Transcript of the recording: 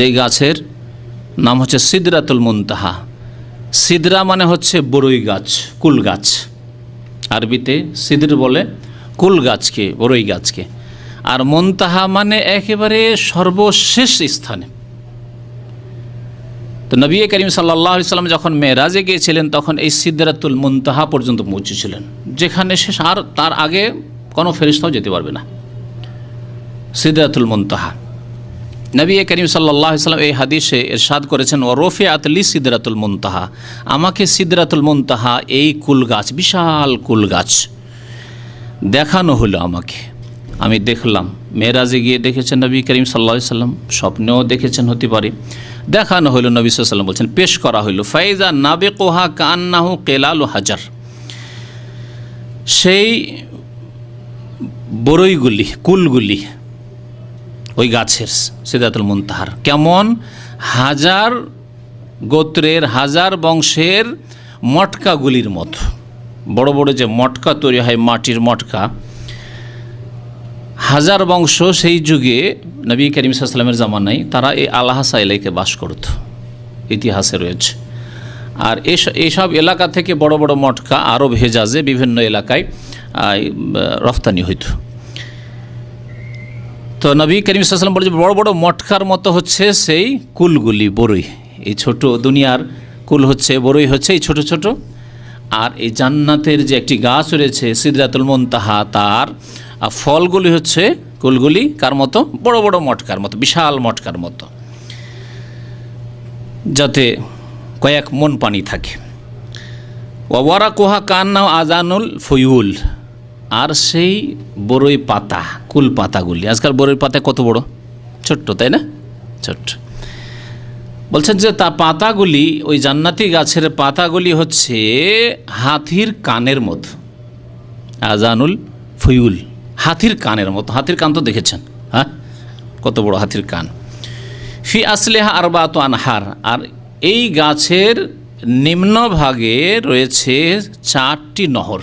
যেই গাছের নাম হচ্ছে সিদরাতুল মুনতাহা। সিদরা মানে হচ্ছে বরই গাছ, কুল গাছ। আরবিতে সিদর বলে কুল গাছকে, বরই গাছকে। আর মন্তাহা মানে একেবারে সর্বশেষ স্থানে। তো নবী করিম সাল্লাহ সাল্লাম যখন মেয়েরাজে গিয়েছিলেন, তখন এই সিদ্ধারাতুল মুনতাহা পর্যন্ত পৌঁছেছিলেন। যেখানে শেষ আর তার আগে কোনো ফেরিস্তাও যেতে পারবে না। সিদ্ধারাতুল মুনতাহা। নবী করিম সাল্লাহ সাল্লাম এই হাদিসে এরশাদ করেছেন ও রফে আতলি সিদ্ধারাতুল মুনতাহা। আমাকে সিদ্ধারাতুল মুনতাহা এই কুল গাছ, বিশাল কুল গাছ দেখানো হলো আমাকে। আমি দেখলাম, মেয়েরাজে গিয়ে দেখেছেন নবী করিম সাল্লা সাল্লাম, স্বপ্নেও দেখেছেন হতে পারে। দেখানো হইল নবী সাল্লাম বলছেন, পেশ করা হইল ফাইজা নাবে কোহা কান্নাহু কেলাল হাজার। সেই বরইগুলি, কুলগুলি ওই গাছের সিদ্ধাতুল মুনতাহার। কেমন? হাজার গোত্রের, হাজার বংশের মটকাগুলির মতো। বড় বড় যে মটকা তৈরি হয়, মাটির মটকা। হাজার বংশ সেই যুগে নবী করিম সাল্লামের জামানায় তারা এই আল্লাহাসা এলাকায় বাস করত। ইতিহাসে রয়েছে। আর এসব এলাকা থেকে বড় বড় মটকা আরব হেজাজে বিভিন্ন এলাকায় রফতানি হইত। তো নবী করিম সাল্লাম বলেছে বড় বড় মটকার মতো হচ্ছে সেই কুলগুলি বড়ই এই ছোট দুনিয়ার কুল হচ্ছে বড়ই হচ্ছে এই ছোট ছোট। আর এই জান্নাতের যে একটি গাছ রয়েছে সিদ্ধাতুল মন্তাহা, তার ফলগুলি হচ্ছে কুলগুলি কার মতো? বড় বড় মটকার মতো, বিশাল মটকার মতো। যাতে কয়েক মন পানি থাকে। ওয়ারা কোহা কান্না আজানুল ফয়ুল। আর সেই বড়ই পাতা, কুল পাতাগুলি। আজকাল বড়ই পাতা কত বড়? ছোট্ট, তাই না? ছোট্ট। বলছেন যে তা পাতাগুলি, ওই জান্নাতি গাছের পাতাগুলি হচ্ছে হাতির কানের মতো। আজানুল ফয়ুল হাতির কানের মতো। হাতির কান তো দেখেছেন হ্যাঁ? কত বড় হাতির কান। ফি আসলেহা আরবাত আনহার। আর এই গাছের নিম্নভাগে রয়েছে চারটি নহর।